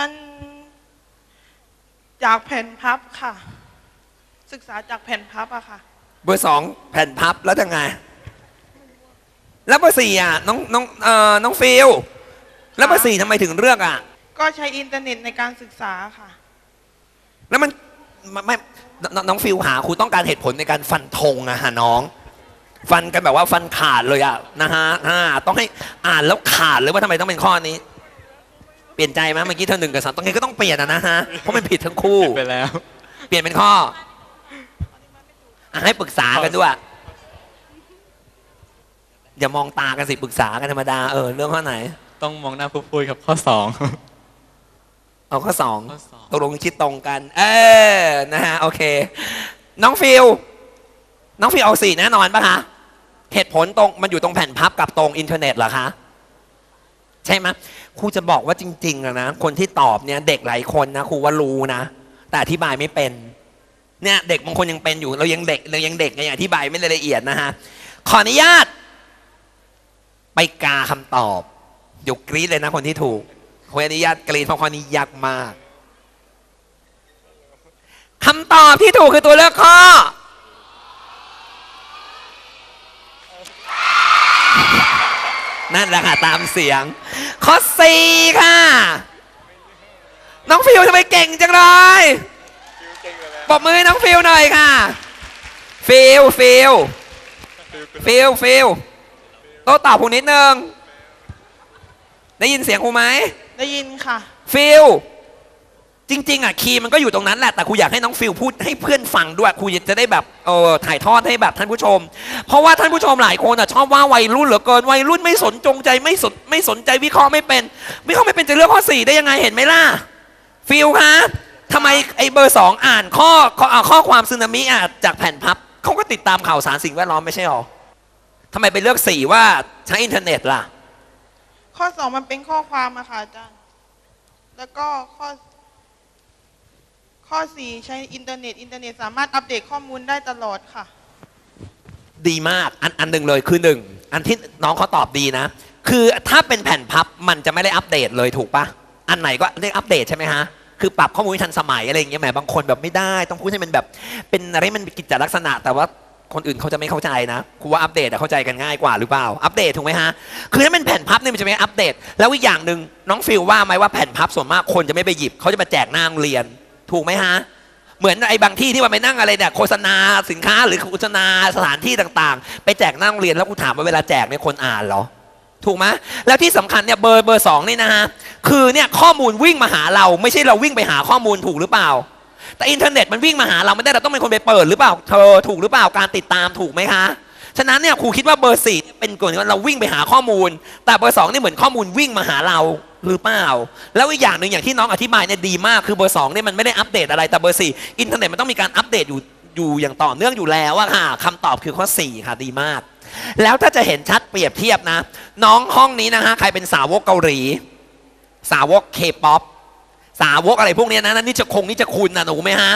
มันจากแผ่นพับค่ะ ศึกษาจากแผ่นพับอะค่ะ เบอร์สองแผ่นพับแล้วยังไง แล้วเบอร์สี่อะน้องน้องเอ่อน้องฟิลแล้วเบอร์สี่ทำไมถึงเลือกอะ ก็ใช้อินเทอร์เน็ตในการศึกษาค่ะ แล้วมันไม่ไม่นน้องฟิลหาครูต้องการเหตุผลในการฟันธงอะฮะน้อง ฟันกันแบบว่าฟันขาดเลยอะนะฮะอ่าต้องให้อ่านแล้วขาดเลยว่าทำไมต้องเป็นข้อนี้เปลี่ยนใจไหมเมื่อกี้เธอหนึ่งกับสองต้องไงก็ต้องเปลี่ยนอะนะฮะเพราะมันผิดทั้งคู่ ไปแล้ว เปลี่ยนเป็นข้ออะให้ปรึกษากันด้วยอย่ามองตากันสิปรึกษากันธรรมดาเออเรื่องข้อไหน ต้องมองหน้าผู้พูดครับข้อสองเอาข้อสองข้อสองตกลงคิดตรงกัน เออนะฮะโอเค น้องฟิลน้องฟิลเอาสี่แน่นอนปะคะเหตุผลตรงมันอยู่ตรงแผ่นพับกับตรงอินเทอร์เน็ตเหรอคะ ใช่ไหมครูจะบอกว่าจริงๆอะนะคนที่ตอบเนี่ยเด็กหลายคนนะครูว่ารู้นะ แต่อธิบายไม่เป็นเนี่ยเด็กบางคนยังเป็นอยู่ เรายังเด็กเรายังเด็กไงยังอธิบายไม่ละเอียดนะฮะขออนุญาต ไปกาคำตอบเดี๋ยวกรี๊ดเลยนะคนที่ถูกขออนุญาตกรี๊ดเพราะข้อนี้ยากมากคำตอบที่ถูกคือตัวเลือกข้อ นั่นแหละค่ะตามเสียง ข้อสี่ค่ะ น้องฟิวทำไมเก่งจังเลยปรบมือให้น้องฟิวหน่อยค่ะ ฟิวฟิวฟิวฟิวโต้ตอบผมนิดนึง ได้ยินเสียงครูไหม ได้ยินค่ะ ฟิล จริง ๆอะคีย์มันก็อยู่ตรงนั้นแหละแต่ครูอยากให้น้องฟิลพูดให้เพื่อนฟังด้วยครูจะได้แบบเออถ่ายทอดให้แบบท่านผู้ชม เพราะว่าท่านผู้ชมหลายคนอะชอบว่าวัยรุ่นเหลือเกินวัยรุ่นไม่สนจงใจไม่สนไม่สนใจวิเคราะห์ไม่เป็นวิเคราะห์ไม่เป็นจะเลือกข้อสี่ได้ยังไงเห็นไหมล่ะฟิลคะทำไมไอ้เบอร์สองอ่านข้อข้อข้อความซึนามิอะจากแผ่นพับเขาก็ติดตามข่าวสารสิ่งแวดล้อมไม่ใช่หรอทำไมไปเลือกสี่ว่าใช้อินเทอร์เน็ตล่ะ ข้อสองมันเป็นข้อความอะค่ะอาจารย์ แล้วก็ข้อ ข้อสี่ใช้อินเทอร์เน็ต อินเทอร์เน็ตสามารถอัปเดตข้อมูลได้ตลอดค่ะ ดีมากอันอันหนึ่งเลยคือหนึ่งอันที่น้องเขาตอบดีนะ คือถ้าเป็นแผ่นพับมันจะไม่ได้อัปเดตเลยถูกปะอันไหนก็เรียกอัปเดตใช่ไหมฮะคือปรับข้อมูลให้ทันสมัยอะไรอย่างเงี้ยแหมบางคนแบบไม่ได้ ต้องพูดให้มันแบบเป็นอะไรมันกิจลักษณะ แต่ว่าคนอื่นเขาจะไม่เข้าใจนะครูว่าอัปเดตเข้าใจกันง่ายกว่าหรือเปล่าอัปเดตถูกไหมฮะคือถ้าเป็นแผ่นพับเนี่ยมันจะไม่อัปเดต แล้วอีกอย่างหนึ่งน้องฟิลว่าไหมว่าแผ่นพับส่วนมากคนจะไม่ไปหยิบเขาจะมาแจกหน้าโรงเรียน ถูกไหมฮะ เหมือนไอ้บางที่ที่มันไปนั่งอะไรเนี่ยโฆษณาสินค้าหรือโฆษณาสถานที่ต่างๆ ไปแจกหน้าโรงเรียนแล้วกูถามว่าเวลาแจกเนี่ยคนอ่านเหรอถูกไหมแล้วที่สำคัญเนี่ยเบอร์เบอร์สองนี่นะฮะคือเนี่ยข้อมูลวิ่งมาหาเรา ไม่ใช่เราวิ่งไปหาข้อมูลถูกหรือเปล่า แต่อินเทอร์เน็ตมันวิ่งมาหาเราไม่ได้เราต้องเป็นคนไปเปิดหรือเปล่าเธอถูกหรือเปล่าการติดตามถูกไหมคะฉะนั้นเนี่ยครูคิดว่าเบอร์สี่เป็นกลุ่มที่ว่าเราวิ่งไปหาข้อมูล แต่เบอร์สองนี่เหมือนข้อมูลวิ่งมาหาเรา หรือเปล่า แล้วอีกอย่างหนึ่งอย่างที่น้องอธิบายเนี่ยดีมากคือเบอร์สองเนี่ยมันไม่ได้อัปเดตอะไรแต่เบอร์สี่อินเทอร์เน็ตมันต้องมีการอัปเดตอยู่อยู่อย่างต่อเนื่องอยู่แล้วอะค่ะคำตอบคือข้อสี่ค่ะดีมาก แล้วถ้าจะเห็นชัดเปรียบเทียบนะ น้องห้องนี้นะฮะใครเป็นสาวกเกาหลี สาวกเคป๊อปสาวกอะไรพวกนี้นะนี่จะคงนี่จะคุณนะหนูไหมฮะ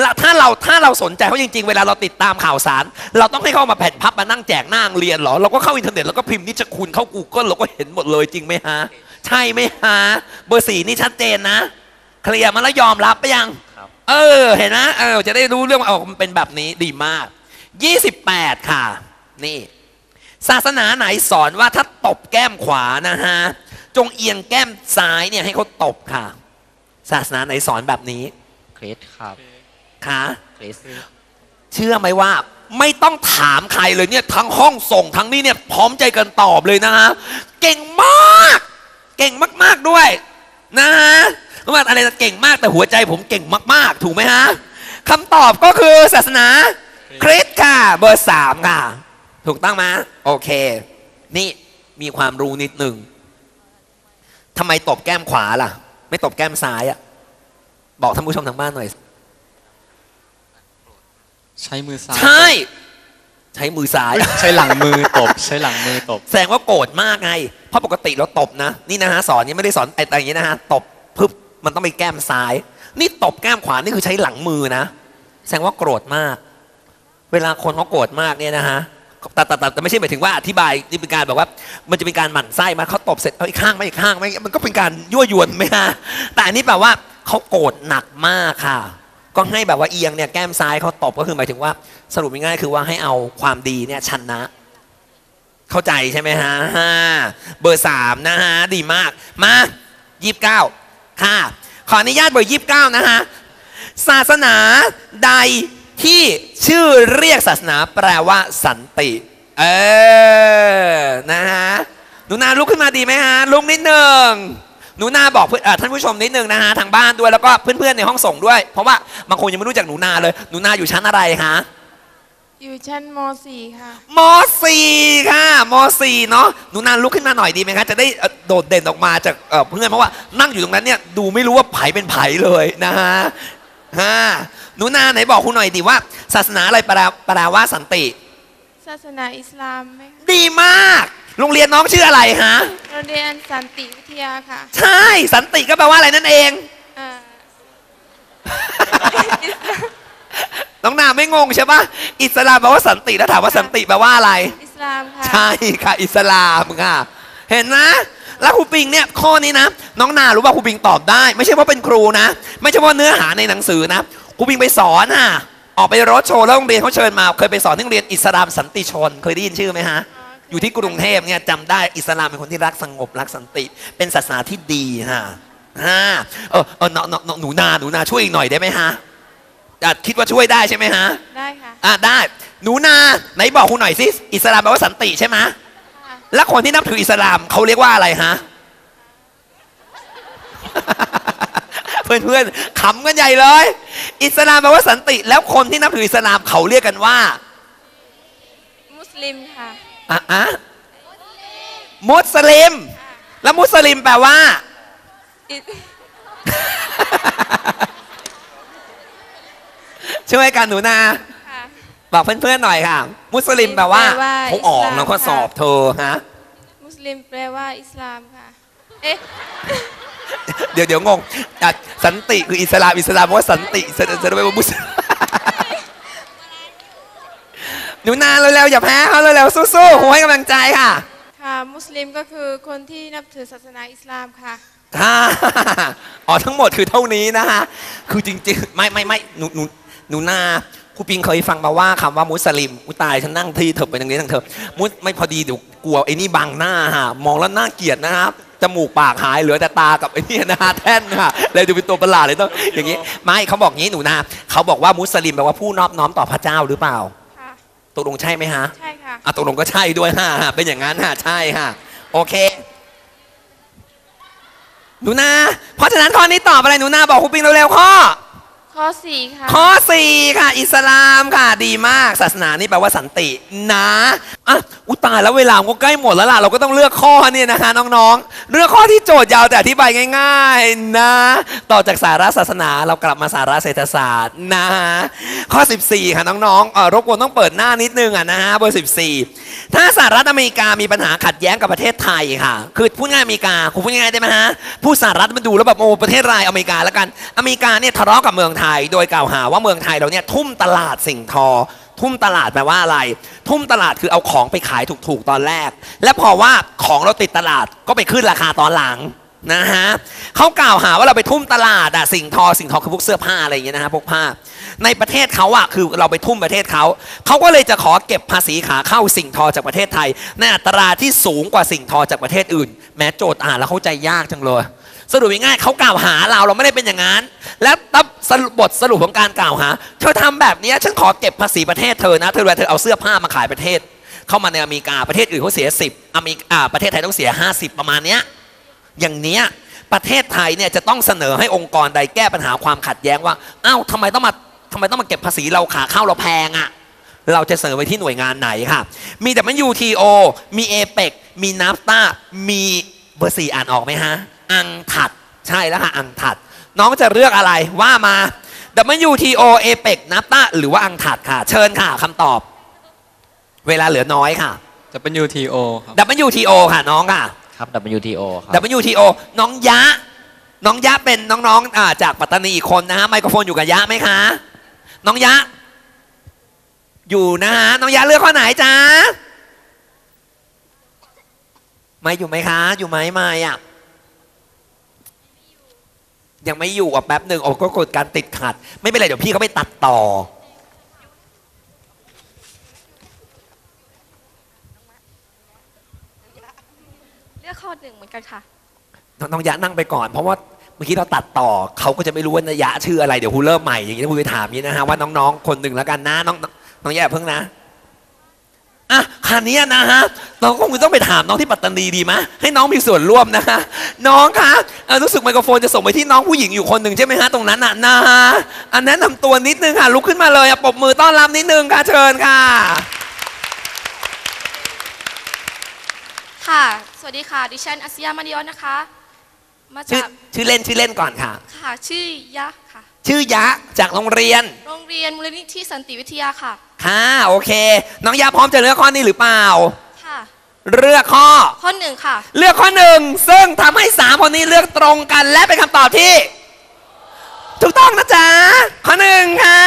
แล้วถ้าเราถ้าเราสนใจเขาจริง ๆ เวลาเราติดตามข่าวสาร เราต้องให้เข้ามาแผ่นพับมานั่งแจกหน้าโรงเรียนเหรอเราก็เข้าอินเทอร์เน็ตแล้วก็พิมพ์นิจะคุณเข้า Google เราก็เห็นหมดเลยจริงไหมฮะ ใช่ไหมฮะเบอร์สี่นี่ชัดเจนนะเคลียร์มาแล้วยอมรับไปยังครับเออเห็นนะเออจะได้รู้เรื่องว่าออกมันเป็นแบบนี้ดีมาก 28 ค่ะ นี่ ศาสนาไหนสอนว่าถ้าตบแก้มขวานะฮะ จงเอียงแก้มซ้ายเนี่ยให้เขาตบค่ะ ศาสนาไหนสอนแบบนี้คริสครับคะคริสเชื่อไหมว่าไม่ต้องถามใครเลยเนี่ยทั้งห้องส่งทั้งนี้เนี่ยพร้อมใจกันตอบเลยนะฮะเก่งมาก เก่งมาก ๆด้วย นะฮะว่าอะไรนะเก่งมากแต่หัวใจผมเก่งมาก ๆ ถูกไหมฮะคำตอบก็คือศาสนาคริสต์ค่ะ เบอร์สามค่ะ ถูกต้องไหมโอเค นี่มีความรู้นิดหนึ่งทำไมตบแก้มขวาล่ะ ไม่ตบแก้มซ้ายอะบอกท่านผู้ชมทางบ้านหน่อย ใช้มือซ้ายใช่ ใช้มือซ้าย ใช้หลังมือตบ ใช้หลังมือตบ แสดงว่าโกรธมากไงเพ ราะปกติเราตบนะ นี่นะฮะสอนนี่ไม่ได้สอนไอ้แต่อย่างนี้นะฮะตบปึ๊บมันต้องไปแก้มซ้าย นี่ตบแก้มขวานี่คือใช้หลังมือนะ แสดงว่าโกรธมาก เวลาคนเขาโกรธมากเนี่ยนะฮะแต่แต่แต่แต่ไม่ใช่หมายถึงว่าอธิบายนี่เป็นการแบบว่า มันจะเป็นการหมั่นไส้มาเขาตบเสร็จเอาอีกข้างไหมอีกข้างไหมมันก็เป็นการยั่วยวนไหมฮะแต่อันนี้แปลว่าเขาโกรธหนักมากค่ะ ก็ให้แบบว่าเอียงเนี่ยแก้มซ้ายเขาตบก็คือหมายถึงว่าสรุปง่ายๆคือว่าให้เอาความดีเนี่ยชนะ เข้าใจใช่ไหมฮะเบอร์สามนะฮะดีมากมายี่สิบเก้าค่ะ ขออนุญาตเบอร์ยี่สิบเก้านะฮะศาสนาใดที่ชื่อเรียกศาสนาแปลว่าสันติ เออนะฮะหนูนาลุกขึ้นมาดีไหมฮะลุกนิดหนึ่งหนูนาบอกเพื่อท่านผู้ชมนิดหนึ่งนะฮะทางบ้านด้วยแล้วก็เพื่อนๆในห้องส่งด้วย เพราะว่าบางคนยังไม่รู้จักหนูนาเลย หนูนาอยู่ชั้นอะไรฮะ อยู่ชั้นม .4 ค่ะมสี่ค่ะมสี่เนาะหนูนานลุกขึ้นมาหน่อยดีไหมคะจะได้เอ่อโดดเด่นออกมาจากเอ่อเพื่อนเพราะว่านั่งอยู่ตรงนั้นเนี่ยดูไม่รู้ว่าไผเป็นไผเลยนะฮะฮะหนูนาไหนบอกคุณหน่อยดิว่า ศาสนาอะไรแปลแปลว่าสันติ ศาสนาอิสลามไหมคะดีมาก โรงเรียนน้องชื่ออะไรฮะ โรงเรียนสันติวิทยาค่ะใช่สันติก็แปลว่าอะไรนั่นเอง เอ่อ น้องนาไม่งงใช่ปะอิสลามแปลว่าสันติแล้วถามว่าสันติแปลว่าอะไร อิสลามค่ะ ใช่ค่ะ อิสลามค่ะ เห็นนะ แล้วครูปิงเนี่ยข้อนี้นะ น้องนารู้ว่าครูปิงตอบได้ ไม่ใช่ว่าเป็นครูนะ ไม่ใช่ว่าเนื้อหาในหนังสือนะครูปิงไปสอนอะออกไปรถโชว์แล้วโรงเรียนเขาเชิญมา เคยไปสอนที่โรงเรียนอิสลามสันติชน เคยได้ยินชื่อไหมฮะอยู่ที่กรุงเทพเนี่ยจำได้อิสลามเป็นคนที่รักสงบรักสันติ เป็นศาสนาที่ดีฮะฮะเออเออน้องน้องน้องหนูนาหนูนาช่วยอีกหน่อยได้ไหมฮะ อะคิดว่าช่วยได้ใช่ไหมฮะ ได้ค่ะ อะได้ หนูนาไหนบอกคุณหน่อยสิอิสลามแปลว่าสันติใช่ไหมค่ะแล้วคนที่นับถืออิสลามเขาเรียกว่าอะไรฮะ เพื่อนเพื่อนๆขำกันใหญ่เลย อิสลามแปลว่าสันติ แล้วคนที่นับถืออิสลามเขาเรียกกันว่า มุสลิมค่ะอะอะมุสลิม แล้วมุสลิมแปลว่าอิ ช่วยกันหนูนาค่ะ บอกเพื่อนๆหน่อยค่ะ มุสลิมแปลว่าแปลว่าเขาออกอิสลาม แล้วก็สอบเธอฮะมุสลิมแปลว่าอิสลามค่ะ เอ๊ะ เดี๋ยวเดี๋ยวงงอะสันติคืออิสลามอิสลามแปลว่าสันติแสดงแสดงว่ามุสลิมหนูนาเร็วๆอย่าแพ้เขาเร็วๆสู้ๆผมให้กำลังใจค่ะ ค่ะ มุสลิมก็คือคนที่นับถือศาสนาอิสลามค่ะค่ะอ๋อทั้งหมดคือเท่านี้นะฮะ คือจริงๆ ไม่ไม่ไม่หนูหนู หนูนาครูปิงเคยฟังมาว่าคำว่ามุสลิมอุยตายฉันนั่งที่เถอะไปทางนี้ทางเถอะมุสไม่พอดีเดี๋ยวกลัวไอ้นี่บังหน้าฮะมองแล้วน่าเกลียดนะครับจมูกปากหายเหลือแต่ตากับไอ้นี่นะฮะแท่นค่ะเลยดูเป็นตัวประหลาดเลยต้องอย่างนี้ไม่เขาบอกงี้หนูนาเขาบอกว่ามุสลิมแปลว่าผู้นอบน้อมต่อพระเจ้าหรือเปล่าค่ะตกลงใช่ไหมฮะใช่ค่ะอะตกลงก็ใช่ด้วยฮะเป็นอย่างนั้นฮะใช่ฮะโอเคหนูนาเพราะฉะนั้นข้อนี้ตอบอะไรหนูนาบอกครูปิงเร็วๆข้อ ข้อสี่ค่ะข้อ4ค่ะ อิสลามค่ะดีมาก ศาสนานี่แปลว่าสันตินะอะอุยตายแล้วเวลามันก็ใกล้หมดแล้วล่ะเราก็ต้องเลือกข้อเนี่ยนะคะน้องๆ เลือกข้อที่โจทย์ยาวแต่อธิบายง่าย ๆ นะ ต่อจากสาระศาสนาเรากลับมาสาระเศรษฐศาสตร์นะข้อ 14 ค่ะน้องๆเอ่อรบกวนต้องเปิดหน้านิดนึงอะนะฮะเบอร์14 ถ้าสหรัฐอเมริกามีปัญหาขัดแย้งกับประเทศไทยค่ะ คือพูดง่ายอเมริกาคุณพูดง่ายได้ไหมฮะพูดสหรัฐมันดูแล้วแบบโอ้ประเทศรายอเมริกาแล้วกันอเมริกาเนี่ยทะเลาะกับเมืองไทยโดยกล่าวหาว่าเมืองไทยเราเนี่ยทุ่มตลาดสิ่งทอ ทุ่มตลาดแปลว่าอะไร ทุ่มตลาดคือเอาของไปขายถูกๆตอนแรก และพอว่าของเราติดตลาดก็ไปขึ้นราคาตอนหลังนะฮะเขากล่าวหาว่าเราไปทุ่มตลาดอะสิ่งทอสิ่งทอคือพวกเสื้อผ้าอะไรอย่างเงี้ยนะฮะพวกผ้า ในประเทศเขาอะคือเราไปทุ่มประเทศเขาเขาก็เลยจะขอเก็บภาษีขาเข้าสิ่งทอจากประเทศไทย ในอัตราที่สูงกว่าสิ่งทอจากประเทศอื่น แม้โจทย์อ่านแล้วเข้าใจยากจังเลยสรุปง่ายๆเขากล่าวหาเราเราไม่ได้เป็นอย่างนั้น และตับ สรุปบทสรุปของการกล่าวหา เธอทำแบบนี้ฉันขอเก็บภาษีประเทศเธอนะเธอเวลาเธอเอาเสื้อผ้ามาขายประเทศ เข้ามาในอเมริกาประเทศอื่นเขาเสีย10อเมริกาประเทศไทยต้องเสีย 50 ประมาณเนี้ยอย่างเนี้ยประเทศไทยเนี่ยจะต้องเสนอให้องค์กรใดแก้ปัญหาความขัดแย้งว่าอ้าวทำไมต้องมาทำไมต้องมาเก็บภาษีเราขาเข้าเราแพงอะ่ะเราจะเสนอไปที่หน่วยงานไหนค่ะ มี WTO มี APEC มี NAFTA มีเบอร์สี่อ่านออกไหมฮะ อังถัด ใช่แล้วค่ะ อังถัด น้องจะเลือกอะไรว่ามา WTO APEC NAFTA หรือว่าอังถัดค่ะ เชิญค่ะคำตอบ เวลาเหลือน้อยค่ะ WTO ครับ WTO ค่ะน้องค่ะ ครับ WTO ครับ WTO น้องยะ น้องยะเป็นน้องๆอ่าจากปัตตานีอีกคนนะฮะไมโครโฟนอยู่กับยะไหมคะ น้องยะ อยู่นะฮะน้องยะเลือกข้อไหนจ๊ะไม่อยู่ไหมคะ อยู่ไหมไม่อะ ยังไม่อยู่อะแป๊บหนึ่งโอ้ก็กดการติดขัด ไม่เป็นไรเดี๋ยวพี่เขาไปตัดต่อ เลือกข้อหนึ่งเหมือนกันค่ะน้องน้องยะนั่งไปก่อน เพราะว่าเมื่อกี้เราตัดต่อเขาก็จะไม่รู้ว่านยะชื่ออะไรเดี๋ยวครูเริ่มใหม่อย่างนี้ครูไปถามอย่างนี้นะฮะว่าน้องๆคนหนึ่งแล้วกันนะน้องน้องยะอย่าเพิ่งนะ อะคราวนี้นะฮะน้องคงต้องไปถามน้องที่ปัตตานีดีไหมให้น้องมีส่วนร่วมนะฮะน้องคะเอ่อรู้สึกไมโครโฟนจะส่งไปที่น้องผู้หญิงอยู่คนหนึ่งใช่ไหมฮะตรงนั้นน่ะนะฮะอันแนะนำตัวนิดนึงค่ะลุกขึ้นมาเลยอะปรบมือต้อนรับนิดนึงค่ะเชิญค่ะ ค่ะ สวัสดีค่ะดิฉันอาซิยามาริออนนะคะมาชื่อจากชื่อเล่นชื่อเล่นก่อนค่ะ ค่ะ ชื่อยะค่ะ ชื่อยะจากโรงเรียน โรงเรียนมูลนิธิสันติวิทยาค่ะ ค่ะโอเค น้องยาพร้อมจะเลือกข้อนี้หรือเปล่า ค่ะ เลือกข้อ ข้อหนึ่งค่ะ เลือกข้อหนึ่งซึ่งทำให้สามคนนี้เลือกตรงกันและเป็นคำตอบที่ ถูกต้องนะจ๊ะข้อหนึ่งค่ะ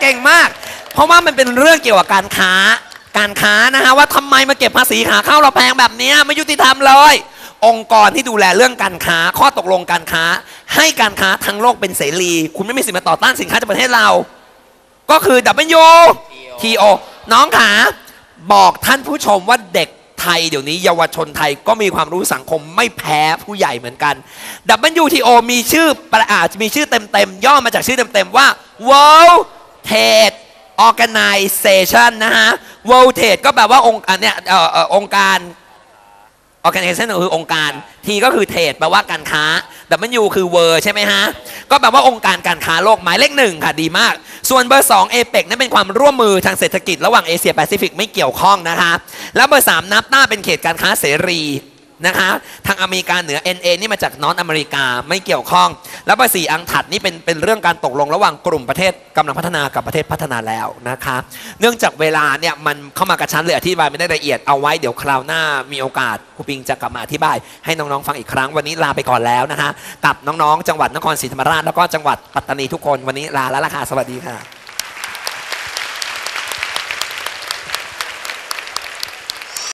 เก่งมาก เพราะว่ามันเป็นเรื่องเกี่ยวกับการค้า การค้านะฮะว่าทำไมมาเก็บภาษีขาเข้าเราแพงแบบเนี้ยไม่ยุติธรรมเลย องค์กรที่ดูแลเรื่องการค้า ข้อตกลงการค้า ให้การค้าทั้งโลกเป็นเสรี คุณไม่มีสิทธิ์มาต่อต้านสินค้าจากประเทศเรา ก็คือ WTO น้องขาบอกท่านผู้ชมว่าเด็กไทยเดี๋ยวนี้เยาวชนไทยก็มีความรู้สังคมไม่แพ้ผู้ใหญ่เหมือนกัน WTO มีชื่อประอาจมีชื่อเต็มๆ ย่อมาจากชื่อเต็มๆ ว่า World Trade Organization นะฮะ World Trade ก็แปลว่าองค์อันเนี้ยอออองค์การ organization ก็คือองค์การ T ก็คือเทรดแปลว่าการค้า W คือ w o r ใช่ไหมฮะ ก็แปลว่าองค์การการค้าโลกหมายเลขหนึ่งค่ะดีมาก ส่วนเบอร์ 2 APEC นั้นเป็นความร่วมมือทางเศรษฐกิจระหว่างเอเชียแปซิฟิกไม่เกี่ยวข้องนะคะ แล้วเบอร์ 3 นับต้าเป็นเขตการค้าเสรี นะคะทางอเมริกาเหนือ NA นี่มาจากนอตอเมริกาไม่เกี่ยวข้อง แล้วเบอร์สี่อังถัดนี่เป็นเป็นเรื่องการตกลงระหว่างกลุ่มประเทศกำลังพัฒนากับประเทศพัฒนาแล้วนะคะเนื่องจากเวลาเนี่ยมันเข้ามากระชั้นเลยอธิบายไม่ได้ละเอียดเอาไว้เดี๋ยวคราวหน้ามีโอกาสครูปิงจะกลับมาอธิบาย ให้น้องๆฟังอีกครั้งวันนี้ลาไปก่อนแล้วนะคะกับน้องๆ จังหวัดนครศรีธรรมราชแล้วก็จังหวัดปัตตานีทุกคนวันนี้ลาแล้วล่ะค่ะสวัสดีค่ะ